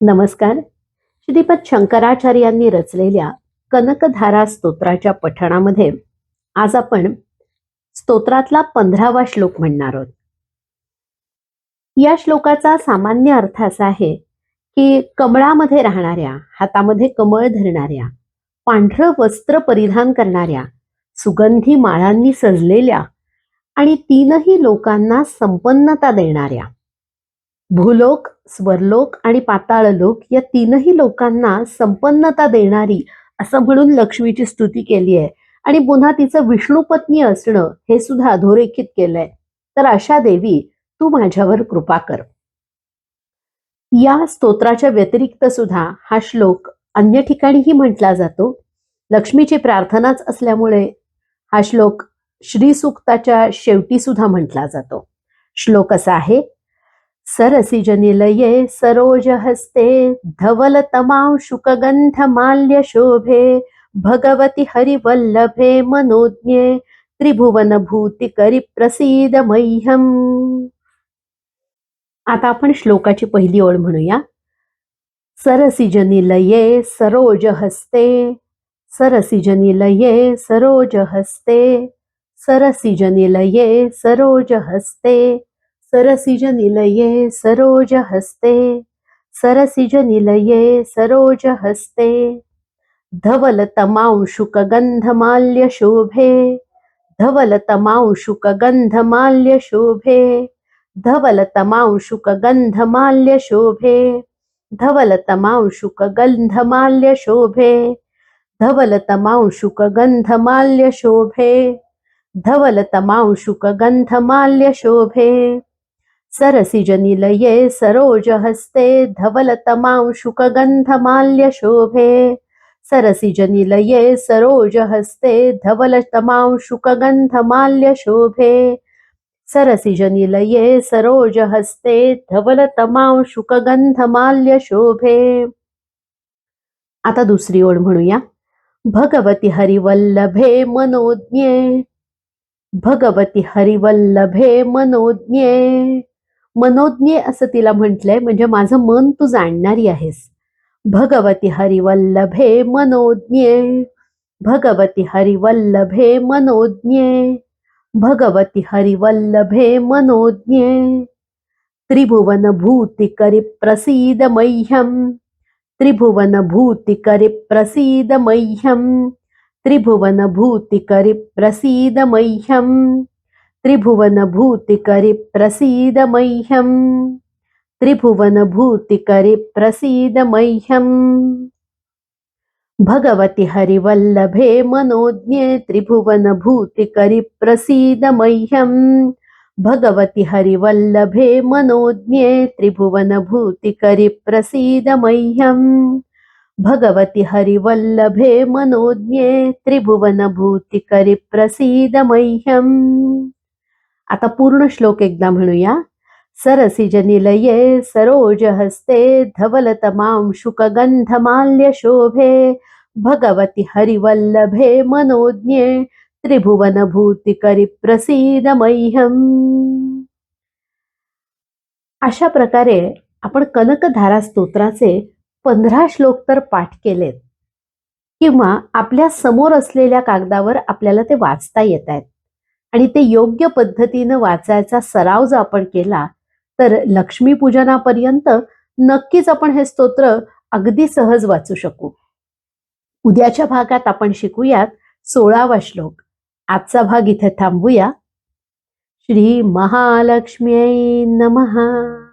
नमस्कार. श्रीपद शंकराचार्यांनी रचलेल्या कनकधारा स्तोत्राच्या पठणामध्ये आज आपण स्तोत्रातला पंधरावा श्लोक म्हणणार आहोत. या श्लोकाचा सामान्य अर्थ असा आहे की कमळामध्ये राहणाऱ्या हातामध्ये कमळ धरणाऱ्या पांढरं वस्त्र परिधान करणाऱ्या सुगंधी माळांनी सजलेल्या आणि तीनही लोकांना संपन्नता देणाऱ्या भूलोक स्वरलोक आणि पाताळलोक या तीनही लोकांना संपन्नता देणारी असं म्हणून लक्ष्मीची स्तुती केली आहे. आणि पुन्हा तिचं विष्णुपत्नी असणं हे सुद्धा अधोरेखित केलंय. तर अशा देवी तू माझ्यावर कृपा कर. या स्तोत्राच्या व्यतिरिक्त सुद्धा हा श्लोक अन्य ठिकाणीही म्हटला जातो. लक्ष्मीची प्रार्थनाच असल्यामुळे हा श्लोक श्रीसुक्ताच्या शेवटी सुद्धा म्हटला जातो. श्लोक असा आहे सरसिजनिलये सरोज हस्ते धवल शुकगंध माल्य शोभे भगवती हरिवल्लभे मनोज्ञे त्रिभुवन भूती मह्यम। आता आपण श्लोकाची पहिली ओळ म्हणूया. सरसिजनिलये सरोज हस्ते सरसिजनिलये सरोज हस्ते सरसिजनिलये सरोज हस्ते सरसिज निलये सरोज हस्ते सरसिज निलये सरोज हस्ते। धवल तमांशुक गंधमाल्य शोभे धवल तमांशुक गंधमाल्य शोभे धवल तमांशुक गंधमाल्य शोभे धवल तमांशुक गंधमाल्य शोभे धवल तमांशुक गंधमाल्य शोभे धवल तमांशुक गंधमाल्य शोभे सरसिजनिलये सरोज हस्ते धवल तमांशुक शोभे सरसिजनिलये सरोज हस्ते धवल तमांशुक शोभे सरसिजनिलये सरोज हस्ते धवल तमांशुक शोभे आता दुसरी ओळ म्हणूया. भगवती हरिवल्लभे मनोज्ञे। भगवती हरिवल्लभे मनोज्ञे। मनोज्ञे असं तिला म्हटलंय म्हणजे माझं मन तू जाणणारी आहेस. भगवती हरिवल्लभे मनोज्ञे भगवती हरिवल्लभे मनोज्ञे भगवती हरिवल्लभे मनोज्ञे त्रिभुवन भूती करी प्रसीद मह्यम त्रिभुवन भूती करी प्रसीद मह्यम त्रिभुवन भूती करी प्रसीद मह्यम। त्रिभुवन भूतिकरि प्रसीद मह्यम त्रिभुवन भूतिकरि प्रसीद मह्यम भगवती हरिवल्लभे मनोज्ञे त्रिभुवन भूतिकरि प्रसीद मह्यम भगवती हरिवल्लभे मनोज्ञे त्रिभुवन आता पूर्ण श्लोक एकदा म्हणूया. सरसिज निलये सरोज हस्ते धवल तमाम शुकगंधमाल्य शोभे भगवती हरिवल्लभे मनोज्ञे त्रिभुवन भूतिकरी प्रसीद मह्यम अशा प्रकारे आपण कनकधारा स्तोत्राचे पंधरा श्लोक तर पाठ केलेत. किंवा आपल्यासमोर असलेल्या कागदावर आपल्याला ते वाचता येत आहेत. आणि ते योग्य पद्धतीनं वाचायचा सराव जर आपण केला तर लक्ष्मीपूजनापर्यंत नक्कीच आपण हे स्तोत्र अगदी सहज वाचू शकू. उद्याच्या भागात आपण शिकूयात सोळावा श्लोक. आजचा भाग इथे थांबूया. श्री महालक्ष्मी नमहा